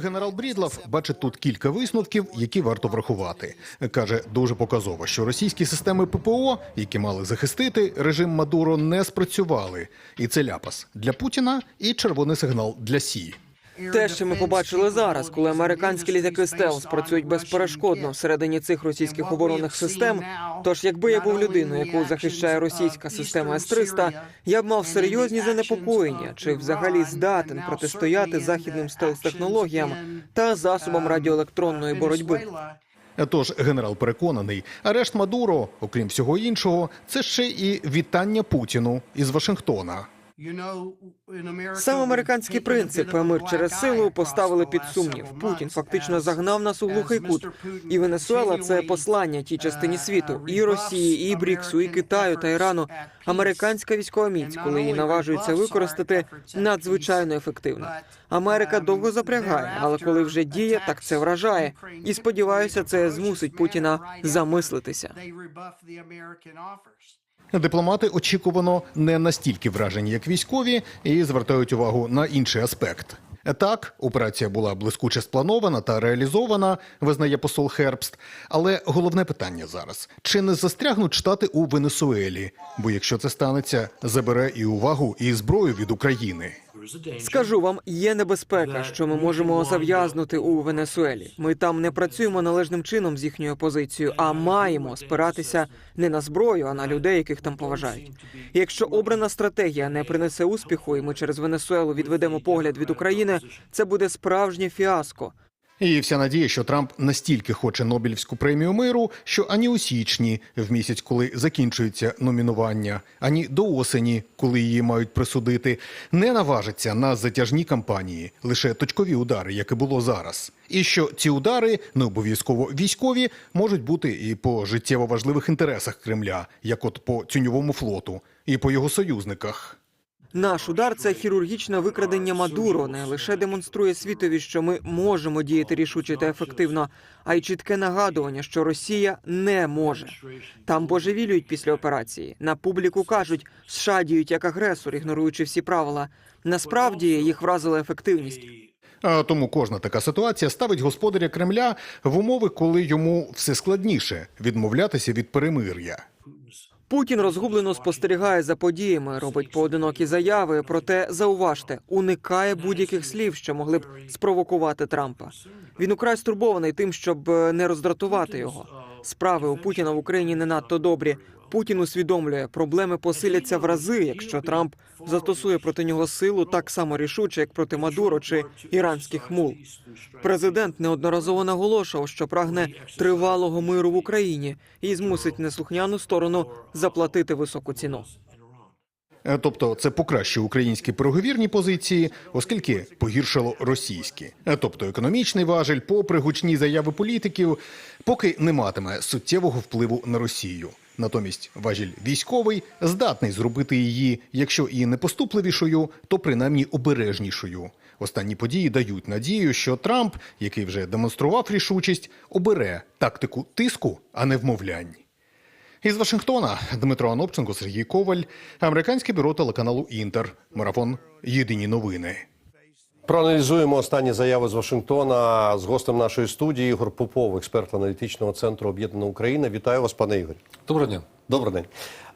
Генерал Брідлав бачить тут кілька висновків, які варто врахувати. Каже, дуже показово, що російські системи ППО, які мали захистити режим Мадуро, не спрацювали. І це ляпас для Путіна і червоний сигнал для Сі. Те, що ми побачили зараз, коли американські літаки стелс працюють безперешкодно всередині цих російських оборонних систем. Тож, якби я був людиною, яку захищає російська система С-300, я б мав серйозні занепокоєння, чи взагалі здатен протистояти західним стелс-технологіям та засобам радіоелектронної боротьби. Тож генерал переконаний, арешт Мадуро, окрім всього іншого, це ще і вітання Путіну із Вашингтона. Сам американський принцип мир через силу поставили під сумнів. Путін фактично загнав нас у глухий кут. І Венесуела це послання тій частині світу і Росії, і Бріксу, і Китаю та Ірану. Американська військова міць, коли її наважуються використати, надзвичайно ефективно. Америка довго запрягає, але коли вже діє, так це вражає. І сподіваюся, це змусить Путіна замислитися. Дипломати очікувано не настільки вражені, як військові, і звертають увагу на інший аспект. Так, операція була блискуче спланована та реалізована, визнає посол Хербст. Але головне питання зараз: чи не застрягнуть штати у Венесуелі? Бо якщо це станеться, забере і увагу, і зброю від України. Скажу вам, є небезпека, що ми можемо зав'язнути у Венесуелі. Ми там не працюємо належним чином з їхньою позицією, а маємо спиратися не на зброю, а на людей, яких там поважають. Якщо обрана стратегія не принесе успіху, і ми через Венесуелу відведемо погляд від України, це буде справжнє фіаско. І вся надія, що Трамп настільки хоче Нобелівську премію миру, що ані у січні, в місяць, коли закінчується номінування, ані до осені, коли її мають присудити, не наважиться на затяжні кампанії, лише точкові удари, як і було зараз. І що ці удари, не обов'язково військові, можуть бути і по життєво важливих інтересах Кремля, як от по тюньовому флоту, і по його союзниках. Наш удар це хірургічне викрадення Мадуро не лише демонструє світові, що ми можемо діяти рішуче та ефективно, а й чітке нагадування, що Росія не може. Там божевілюють після операції. На публіку кажуть, США діють як агресор, ігноруючи всі правила. Насправді їх вразила ефективність. Тому кожна така ситуація ставить господаря Кремля в умови, коли йому все складніше відмовлятися від перемир'я. Путін розгублено спостерігає за подіями, робить поодинокі заяви. Проте зауважте, уникає будь-яких слів, що могли б спровокувати Трампа. Він украй стурбований тим, щоб е, не роздратувати його. Справи у Путіна в Україні не надто добрі. Путін усвідомлює, проблеми посиляться в рази, якщо Трамп застосує проти нього силу так само рішуче, як проти Мадуро чи іранських мул. Президент неодноразово наголошував, що прагне тривалого миру в Україні і змусить неслухняну сторону заплатити високу ціну. Е, Тобто це покращує українські переговірні позиції, оскільки погіршило російські. Е, Тобто економічний важель, попри гучні заяви політиків, поки не матиме суттєвого впливу на Росію. Натомість важіль військовий здатний зробити її, якщо і не поступливішою, то принаймні обережнішою. Останні події дають надію, що Трамп, який вже демонстрував рішучість, обере тактику тиску, а не вмовлянь. Із Вашингтона Дмитро Анопченко, Сергій Коваль, американське бюро телеканалу Інтер. Марафон Єдині новини. Проаналізуємо останні заяви з Вашингтона з гостем нашої студії Ігор Попов, експерт аналітичного центру Об'єднана Україна. Вітаю вас, пане Ігор. Доброго дня. Добрий день.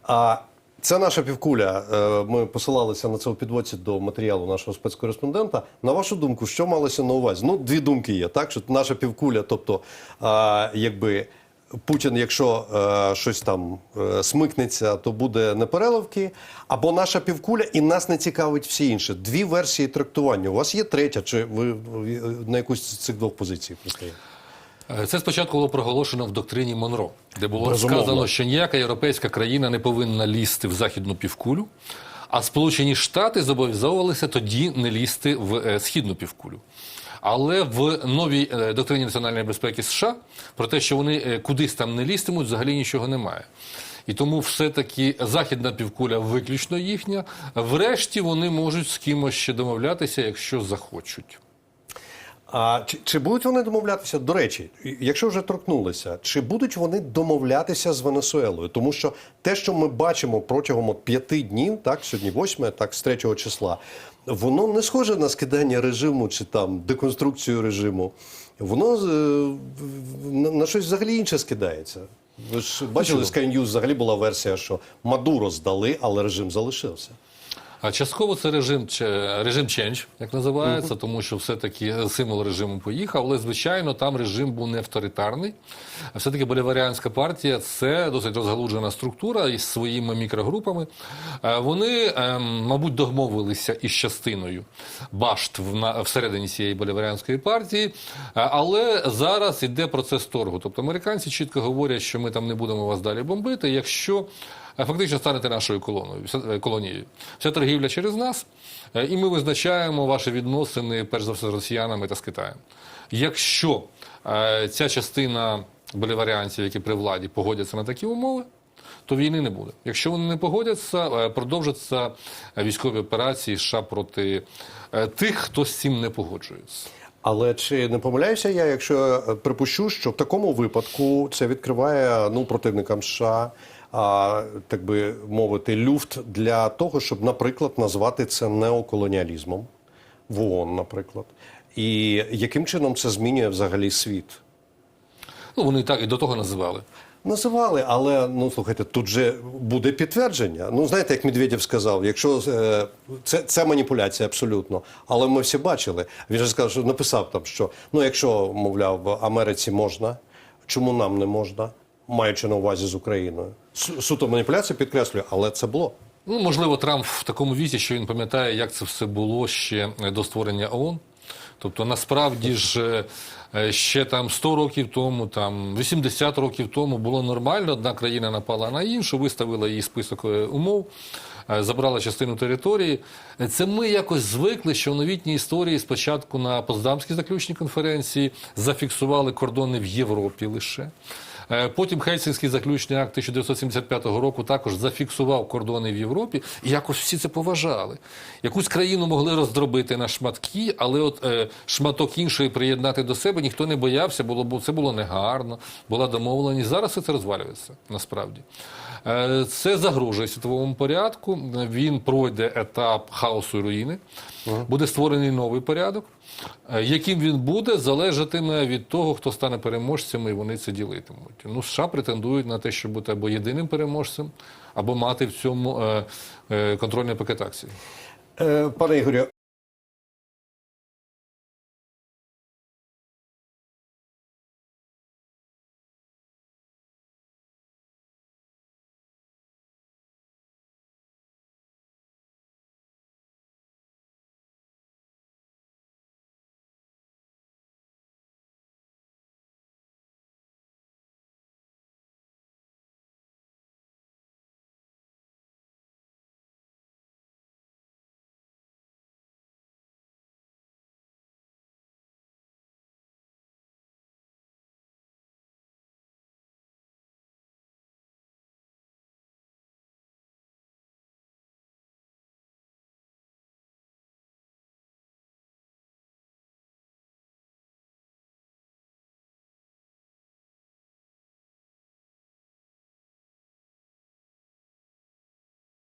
А це наша півкуля. Е, Ми посилалися на це у підводці до матеріалу нашого спецкореспондента. На вашу думку, що малося на увазі? Ну, дві думки є. Так, що наша півкуля, тобто, а, якби. Путін, якщо е, щось там е, смикнеться, то буде непереливки. Або наша півкуля, і нас не цікавить всі інші. Дві версії трактування. У вас є третя, чи ви на якусь з цих двох позицій пристаєте? Е, Це спочатку було проголошено в доктрині Монро, де було Безумовно. сказано, що ніяка європейська країна не повинна лізти в західну півкулю, а Сполучені Штати зобов'язувалися тоді не лізти в е, східну півкулю. Але в новій е, доктрині національної безпеки США про те, що вони е, кудись там не лізтимуть, взагалі нічого немає. І тому все-таки західна півкуля виключно їхня. Врешті вони можуть з кимось ще домовлятися, якщо захочуть. А чи, чи будуть вони домовлятися? До речі, якщо вже торкнулися, чи будуть вони домовлятися з Венесуелою? Тому що те, що ми бачимо протягом от п'яти днів, так сьогодні восьме, так з третього числа, воно не схоже на скидання режиму чи там деконструкцію режиму. Воно е, на, на щось взагалі інше скидається. Ви ж бачили, Sky News взагалі була версія, що Мадуро здали, але режим залишився. А частково це режим режим change, як називається, тому що все-таки символ режиму поїхав. Але звичайно, там режим був не авторитарний. А все-таки боліваріанська партія це досить розгалуджена структура із своїми мікрогрупами. Е, Вони, ем, мабуть, домовилися із частиною башт всередині цієї боліваріанської партії. Е, Але зараз іде процес торгу. Тобто американці чітко говорять, що ми там не будемо вас далі бомбити, якщо фактично станете нашою колоною, е, колонією. Вся торгівля через нас, е, і ми визначаємо ваші відносини, перш за все, з росіянами та з Китаєм. Якщо е, ця частина боліваріанців, які при владі, погодяться на такі умови, то війни не буде. Якщо вони не погодяться, продовжаться військові операції США проти тих, хто з цим не погоджується. Але чи не помиляюся я, якщо припущу, що в такому випадку це відкриває ну противникам США, так би мовити, люфт для того, щоб, наприклад, назвати це неоколоніалізмом в ООН, наприклад, і яким чином це змінює взагалі світ? Ну, вони так і до того називали. Називали, але ну слухайте, тут же буде підтвердження. Ну знаєте, як Медведєв сказав, якщо е, це, це маніпуляція абсолютно. Але ми всі бачили. Він же сказав, що написав там, що ну якщо, мовляв, в Америці можна, чому нам не можна, маючи на увазі з Україною. Су- Суто маніпуляція підкреслюю, але це було. Ну, можливо, Трамп в такому віці, що він пам'ятає, як це все було ще до створення ООН. Тобто, насправді ж е, ще там 100 років тому, там 80 років тому було нормально. Одна країна напала на іншу, виставила їй список е, умов, е, забрала частину території. Е, Це ми якось звикли, що в новітній історії спочатку на Поздамській заключній конференції зафіксували кордони в Європі лише. Е, Потім Хельсінський заключний акт 1975 року також зафіксував кордони в Європі, і якось всі це поважали. Якусь країну могли роздробити на шматки, але от е, шматок іншої приєднати до себе ніхто не боявся, було бо це було негарно, була домовленість. Зараз все це розвалюється насправді. Е, це загрожує світовому порядку. Він пройде етап хаосу і руїни, буде створений новий порядок. Е, Яким він буде, залежатиме від того, хто стане переможцями, і вони це ділитимуть. Ну, США претендують на те, щоб бути або єдиним переможцем, або мати в цьому е, е, контрольний пакет акцій. Пане Ігорю,